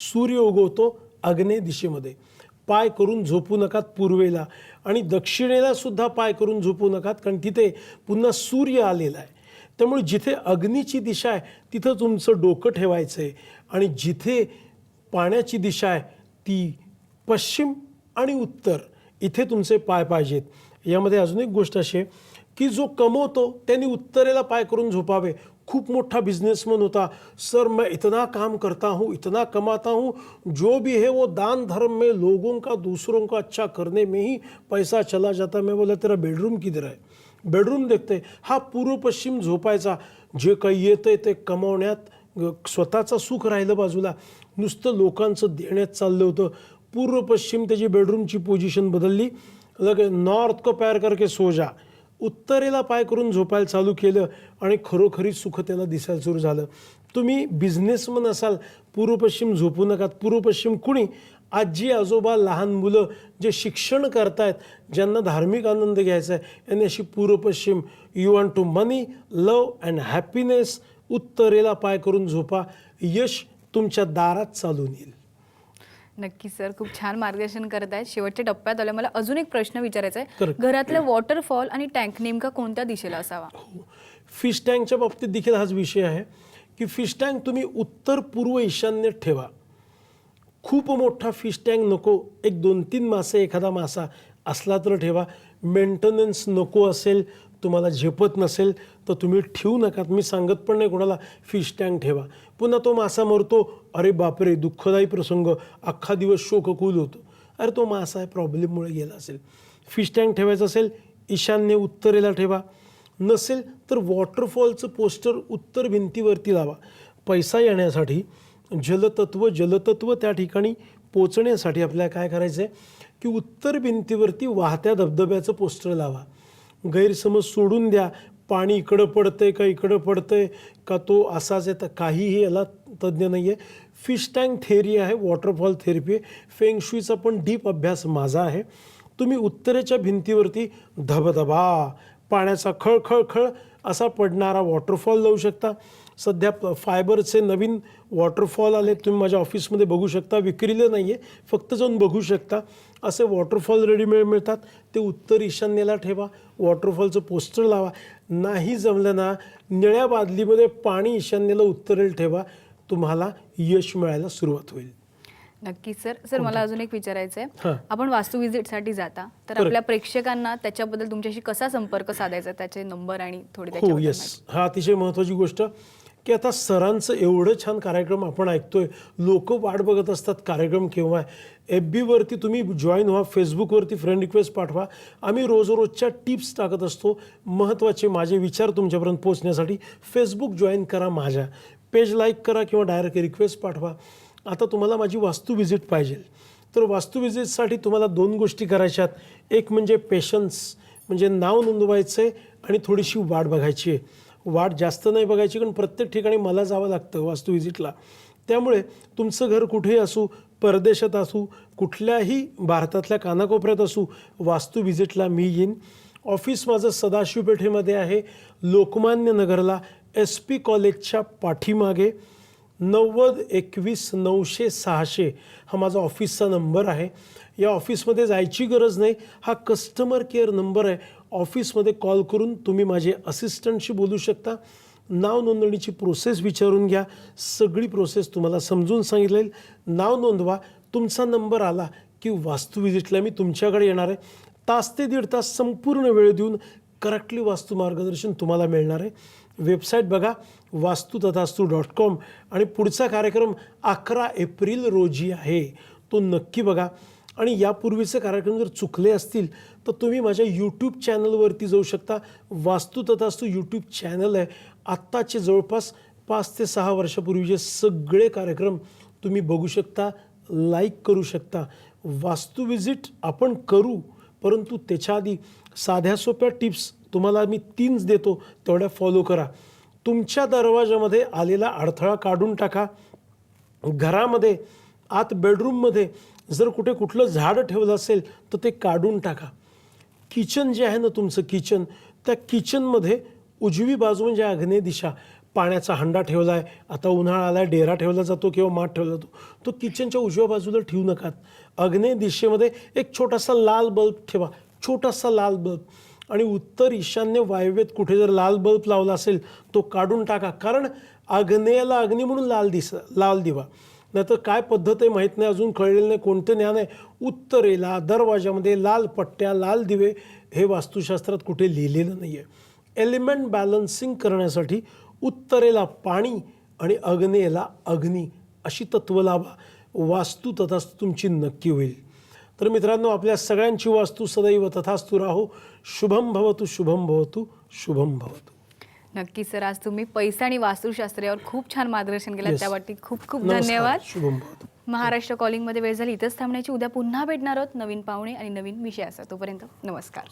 सूर्य उगवतो आग्नेय दिशेमध्ये. पाय करून झोपू नकात पूर्वेला आणि दक्षिणेला सुद्धा पाय करून झोपू नकात कारण तिथे पुन्हा सूर्य आलेला आहे. त्यामुळे जिथे अग्नीची दिशा आहे तिथं तुमचं डोकं ठेवायचं आहे. आणि जिथे पाण्याची दिशा आहे ती पश्चिम आणि उत्तर इथे तुमचे पाय पाहिजेत. यामध्ये अजून एक गोष्ट अशी आहे की जो कमवतो त्यांनी उत्तरेला पाय करून झोपावे. खूप मोठा बिजनेसमैन होता. सर मैं इतना काम करता हूँ इतना कमाता हूँ जो भी है वो दान धर्म में लोगों का दूसरों का अच्छा करने में ही पैसा चला जाता मैं बोला तेरा बेडरूम किधर आहे बेडरूम देखते हा. पूर्व पश्चिम झोपायचा. जे काही येतं ते कमवण्यात स्वतःचा स्वतःचं सुख राहिलं बाजूला. नुसतं लोकांचं देण्यात चाललं होतं. पूर्व पश्चिम त्याची बेडरूमची पोझिशन बदलली. लगे नॉर्थ को पॅर करके सो जा. उत्तरेला पाय करून झोपायला चालू केलं आणि खरोखरी सुख त्याला दिसायला सुरू झालं. तुम्ही बिझनेसमन असाल पूर्व पश्चिम झोपू नका पूर्व पश्चिम कुणी? आजी आजोबा लहान मुलं जे शिक्षण करतायत ज्यांना धार्मिक आनंद घ्यायचा आहे यांनी अशी पूर्व पश्चिम you want to money love and happiness उत्तरेला पाय करून झोपा. यश तुमच्या दारात चालून येईल. नक्की सर खूप छान मार्गदर्शन करत आहेत. शेवटच्या टप्प्यात आलं मला अजून एक प्रश्न विचारायचा आहे. घरातलं वॉटरफॉल आणि टँक नेमका कोणत्या दिशेला असावा? फिश टँकच्या बाबतीत देखील हाच विषय आहे की फिश टँक तुम्ही उत्तर पूर्व ईशान्य ठेवा. खूप मोठा फिश टँक नको. एक दोन तीन मासे एखादा मासा असला तर ठेवा. मेंटेनन्स नको असेल तुम्हाला झेपत नसेल तर तुम्ही ठेवू नका. मी सांगत पण नाही कोणाला फिश टँक ठेवा. पुन्हा तो मासा मरतो. अरे बापरे दुःखदायी प्रसंग. अख्खा दिवस शोककूल होतो. अरे तो मासा प्रॉब्लेममुळे गेला असेल. फिश टँक ठेवायचं असेल ईशान्य उत्तरेला ठेवा. नसेल तर वॉटरफॉलचं पोस्टर उत्तर भिंतीवरती लावा. पैसा येण्यासाठी जलतत्व जलतत्व त्या ठिकाणी पोचण्यासाठी आपल्याला काय करायचं आहे की उत्तर भिंतीवरती वाहत्या धबधब्याचं पोस्टर लावा. गैरसमज सोडून द्या. पाणी इकडं पडतंय का इकडं पडतंय का तो असाच आहे तर काहीही याला तज्ज्ञ नाही आहे फिश टँक थेअरी आहे वॉटरफॉल थेरपी आहे. फेंगशुईचा पण डीप अभ्यास माझा आहे. तुम्ही उत्तरेच्या भिंतीवरती धबधबा पाण्याचा खळ खळ खळ असा पडणारा वॉटरफॉल लावू शकता. सध्या प- फायबरचे नवीन वॉटरफॉल आले तुम्ही माझ्या ऑफिसमध्ये बघू शकता. विक्रीले नाही आहे फक्त जाऊन बघू शकता. असे वॉटरफॉल रेडीमेड मिळतात. ते उत्तर ईशान्येला ठेवा. वॉटरफॉलचं पोस्टर लावा. नाही जमलं ना निळ्या बादलीमध्ये पाणी ईशान्येला उत्तरेला ठेवा. तुम्हाला यश मिळायला सुरुवात होईल. नक्की सर. सर मला अजून एक विचारायचं. आहे आपण वास्तू विजिटसाठी जाता तर. आपल्या प्रेक्षकांना त्याच्याबद्दल तुमच्याशी कसा संपर्क साधायचा? त्याचे नंबर आणि थोडी हो येस हा अतिशय महत्त्वाची गोष्ट की आता सरांचं एवढं छान कार्यक्रम आपण ऐकतोय. लोक वाट बघत असतात कार्यक्रम केव्हा एफ बीवरती तुम्ही जॉईन व्हा फेसबुकवरती फ्रेंड रिक्वेस्ट पाठवा. आम्ही रोज रोजच्या टिप्स टाकत असतो महत्त्वाचे माझे विचार तुमच्यापर्यंत पोहोचण्यासाठी. फेसबुक जॉईन करा माझ्या. पेज लाईक करा किंवा डायरेक्ट रिक्वेस्ट पाठवा. आता तुम्हाला माझी वास्तू व्हिजिट पाहिजे. तर वास्तू व्हिजिटसाठी तुम्हाला दोन गोष्टी करायच्यात एक म्हणजे पेशन्स म्हणजे नाव नोंदवायचं आहे आणि थोडीशी वाट बघायची आहे. वाट जास्त नाही बघायची कारण प्रत्येक ठिकाणी मला जावं लागतं वास्तू व्हिजिटला त्यामुळे तुमचं घर कुठेही असू परदेशात असू कुठल्याही भारतातल्या कानाकोपऱ्यात असू वास्तू व्हिजिटला मी येईन. ऑफिस माझं सदाशिवपेठेमध्ये आहे. लोकमान्य नगरला एस पी कॉलेजच्या पाठीमागे. नव्वद एकवीस नऊशे सहाशे हा माझा ऑफिसचा नंबर आहे. या ऑफिसमध्ये जायची गरज नाही. हा कस्टमर केअर नंबर आहे. ऑफिसमध्ये कॉल करून तुम्ही माझे असिस्टंटशी बोलू शकता. नाव नोंदणीची प्रोसेस विचारून घ्या. सगळी प्रोसेस तुम्हाला समजून सांगितलेल नाव नोंदवा. तुमचा नंबर आला की वास्तू व्हिजिटला मी तुमच्याकडे येणार आहे. तास ते दीड तास संपूर्ण वेळ देऊन करेक्टली वास्तू मार्गदर्शन तुम्हाला मिळणार आहे. वेबसाईट बघा वास्तू तथास्तू डॉट कॉम आणि पुढचा कार्यक्रम अकरा एप्रिल रोजी आहे. तो नक्की बघा. आणि यापूर्वीचे कार्यक्रम जर चुकले असतील तर तुम्ही माझ्या यूट्यूब चॅनलवरती जाऊ शकता. वास्तू तथास्तू यूट्यूब चॅनल आहे. आत्ताचे जवळपास पाच ते सहा वर्षापूर्वीचे सगळे कार्यक्रम तुम्ही बघू शकता लाईक करू शकता. वास्तू विजिट आपण करू परंतु त्याच्या आधी साध्या सोप्या टिप्स तुम्हाला मी तीनच देतो तेवढ्या फॉलो करा. तुमच्या दरवाजामध्ये आलेला अडथळा काढून टाका. घरामध्ये आत बेडरूममध्ये जर कुठे कुठलं झाड ठेवलं असेल तर ते काढून टाका. किचन जे आहे ना तुमचं किचन त्या किचनमध्ये उजवी बाजू म्हणजे आग्नेय दिशा. पाण्याचा हंडा ठेवला आहे आता उन्हाळा आला आहे डेरा ठेवला जातो किंवा माठ ठेवला जातो. तो किचनच्या उजव्या बाजूला ठेवू नकात अग्नेय दिशेमध्ये एक छोटासा लाल बल्ब ठेवा. छोटासा लाल बल्ब आणि उत्तर ईशान्य वायव्येत कुठे जर लाल बल्ब लावला असेल तो काढून टाका. कारण अग्नेयाला अग्नी म्हणून लाल दिस लाल दिवा. नाहीतर काय पद्धत आहे माहीत नाही अजून कळलेलं नाही कोणतं ज्ञान आहे. उत्तरेला दरवाजामध्ये लाल पट्ट्या लाल दिवे हे वास्तुशास्त्रात कुठे लिहिलेलं नाही आहे एलिमेंट बॅलन्सिंग करण्यासाठी उत्तरेला पाणी आणि अग्नेयला अग्नी अशी तत्व लावा. वास्तू तथास्तू तुमची नक्की होईल. तर मित्रांनो आपल्या सगळ्यांची वास्तू सदैव तथास्तु राहो. शुभम भवतु शुभम भवतु शुभम भवतु. नक्की सर आज तुम्ही पैसा आणि वास्तुशास्त्र यावर खूप छान मार्गदर्शन केलं. Yes. त्याबाबतीत खूप खूप. धन्यवाद. शुभम भवतु. महाराष्ट्र कॉलिंगमध्ये वेळ झाली. इथंच थांबण्याची उद्या पुन्हा भेटणार आहोत नवीन पाहुणे आणि नवीन विषयासह तोपर्यंत नमस्कार.